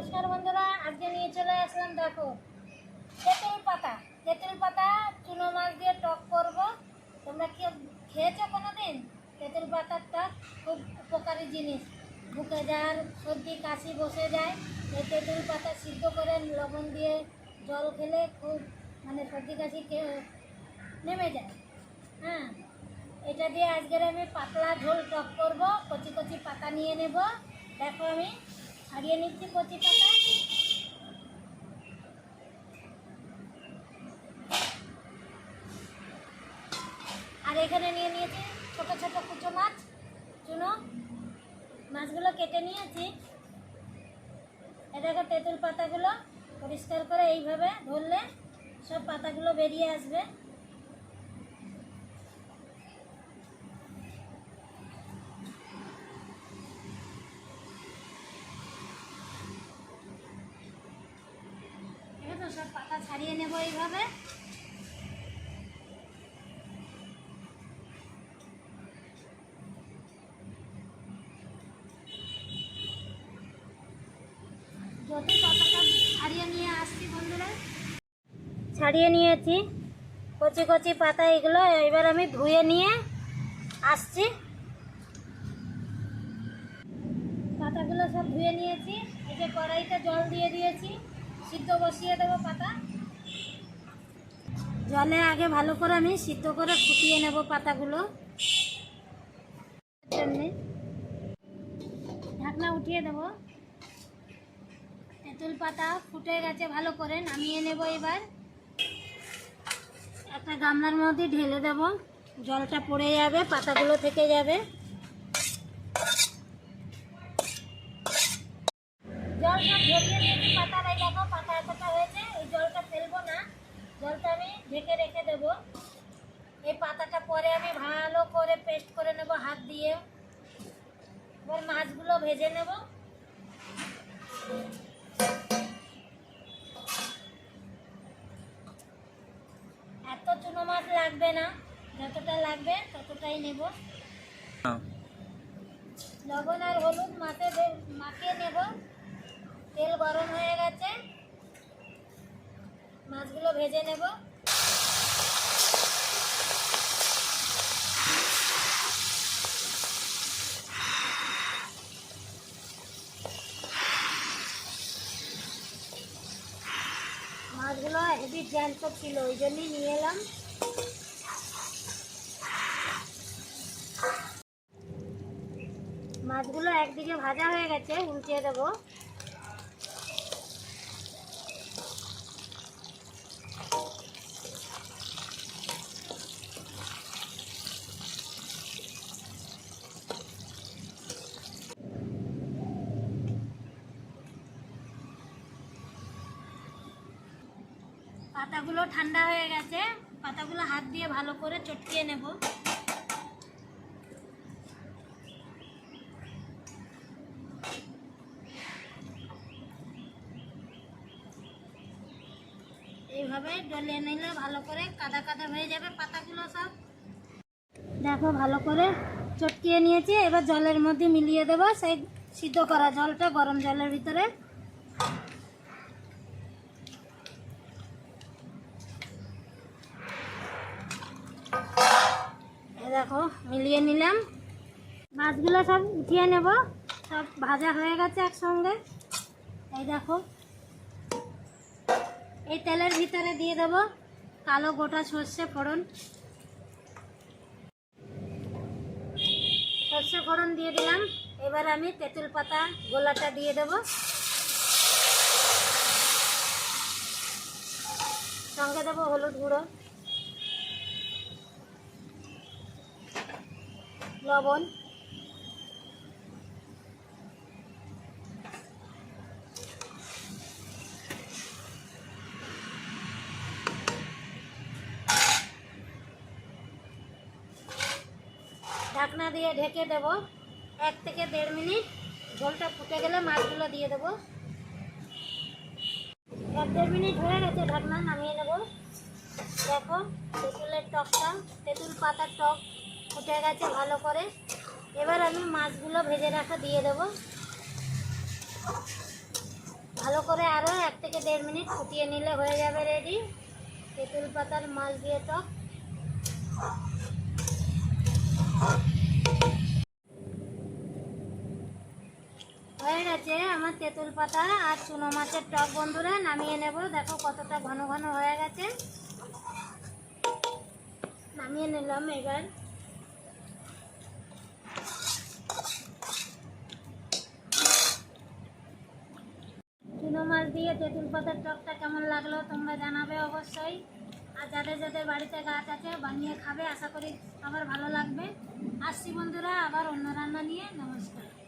নমস্কার বন্ধুরা আজকে নিয়ে চলে আসলাম, দেখো, তেঁতুল পাতা। তেঁতুল পাতা, চুনো মাছ দিয়ে টক করব। তোমরা কি খেয়েছো কোনো দিন তেঁতুল পাতার টক খুব উপকারী জিনিস। বুকে যার সর্দি, কাশি বসে যায়, এই তেঁতুল পাতা সিদ্ধ করে লবণ দিয়ে জল খেলে খুব মানে সর্দি, কাশি নেমে যায়। হ্যাঁ এটা দিয়ে আজকের আমি পাতলা ঝোল টক করব। কচি কচি পাতা নিয়ে নেব। দেখো আমি ছাড়িয়ে নিচ্ছি কচি পাতা। আর এখানে নিয়ে নিয়েছি ছোট ছোট কুচো মাছ, চুনো। মাছগুলো কেটে নিয়েছি। এটাকে তেঁতুল পাতাগুলো পরিষ্কার করে এইভাবে ধরলে সব পাতাগুলো বেরিয়ে আসবে ঠিক আছে সব পাতা ছাড়িয়ে নেব এইভাবে। পাতাটা ছাড়িয়ে নিয়ে আসছি বন্ধুরা, ছাড়িয়ে নিয়েছি। কচি কচি পাতা এগুলো এবার আমি ধুয়ে নিয়ে আসছি। পাতাগুলো সব ধুয়ে নিয়েছি, এই যে কড়াইতে জল দিয়ে দিয়েছি। সিদ্ধ বসিয়ে দেবো পাতা। জলে আগে ভালো করে আমি সিদ্ধ করে ফুটিয়ে নেব পাতাগুলো। ঢাকনা উঠিয়ে দেবো। তেঁতুল পাতা ফুটে গেছে ভালো করে, নামিয়ে নেব এবার। একটা গামলার মধ্যে ঢেলে দেব। জলটা পড়ে যাবে, পাতাগুলো থেকে যাবে জল সব ঢেকে দিয়েছি পাতার এই দেখো পাতা এতটা হয়েছে এই জলটা ফেলব না। জলটা আমি ঢেকে রেখে দেব। এই পাতাটা পরে আমি ভালো করে পেস্ট করে নেব হাত দিয়ে। এবার মাছগুলো ভেজে নেব। এত চুনো মাছ লাগবে না যতটা লাগবে ততটাই নেব। লবণ আর হলুদ মাছে মাখিয়ে নেব তেল গরম হয়ে গেছে মাছগুলো ভেজে নেব। মাছগুলো হেভি জ্যান্ত ছিল, ওই জন্যই নিয়ে এলাম। মাছগুলো একদিকে ভাজা হয়ে গেছে, উল্টিয়ে দেবো। পাতাগুলো ঠান্ডা হয়ে গেছে, পাতাগুলো হাত দিয়ে ভালো করে চটকিয়ে নেব। এইভাবে ডলিয়ে নিলে ভালো করে কাদা কাদা হয়ে যাবে পাতাগুলো সব। দেখো, ভালো করে চটকিয়ে নিয়েছি। এবার জলের মধ্যে মিলিয়ে দেবো সেই সিদ্ধ করা জলটা গরম জলের ভিতরে। দেখো, মিলিয়ে নিলাম। মাছগুলো সব উঠিয়ে নেব। সব ভাজা হয়ে গেছে একসঙ্গে। এই দেখো। এই তেলের ভিতরে দিয়ে দেব কালো গোটা সর্ষে ফোড়ন। সর্ষে ফোড়ন দিয়ে দিলাম। এবার আমি তেঁতুল পাতা গোলাটা দিয়ে দেব। সঙ্গে দেবো হলুদ গুঁড়ো। লবণ। ঢাকনা দিয়ে ঢেকে দেব। এক থেকে দেড় মিনিট। ঝোলটা ফুটে গেলে মাছগুলো দিয়ে দেব। এক দেড় মিনিট হয়ে গেছে ঢাকনা নামিয়ে নেব। দেখো, তেঁতুলের টকটা, তেঁতুল পাতার টক। ফুটে গেছে ভালো করে। এবার আমি মাছগুলো ভেজে রাখা দিয়ে দেবো। ভালো করে আরও এক থেকে দেড় মিনিট ফুটিয়ে নিলে হয়ে যাবে রেডি তেঁতুল পাতার মাছ দিয়ে টক। হয়ে গেছে আমার তেঁতুল পাতা আর চুনো মাছের টক। বন্ধুরা, নামিয়ে নেব। দেখো কতটা ঘন ঘন হয়ে গেছে। নামিয়ে নিলাম এবার চুনো মাছ দিয়ে তেঁতুল পাতার টকটা কেমন লাগল তোমরা জানাবে অবশ্যই। আর যাদের যাদের বাড়িতে গাছ আছে, বানিয়ে খাবে, আশা করি আবার ভালো লাগবে। আসছি বন্ধুরা, আবার অন্য রান্না নিয়ে, নমস্কার।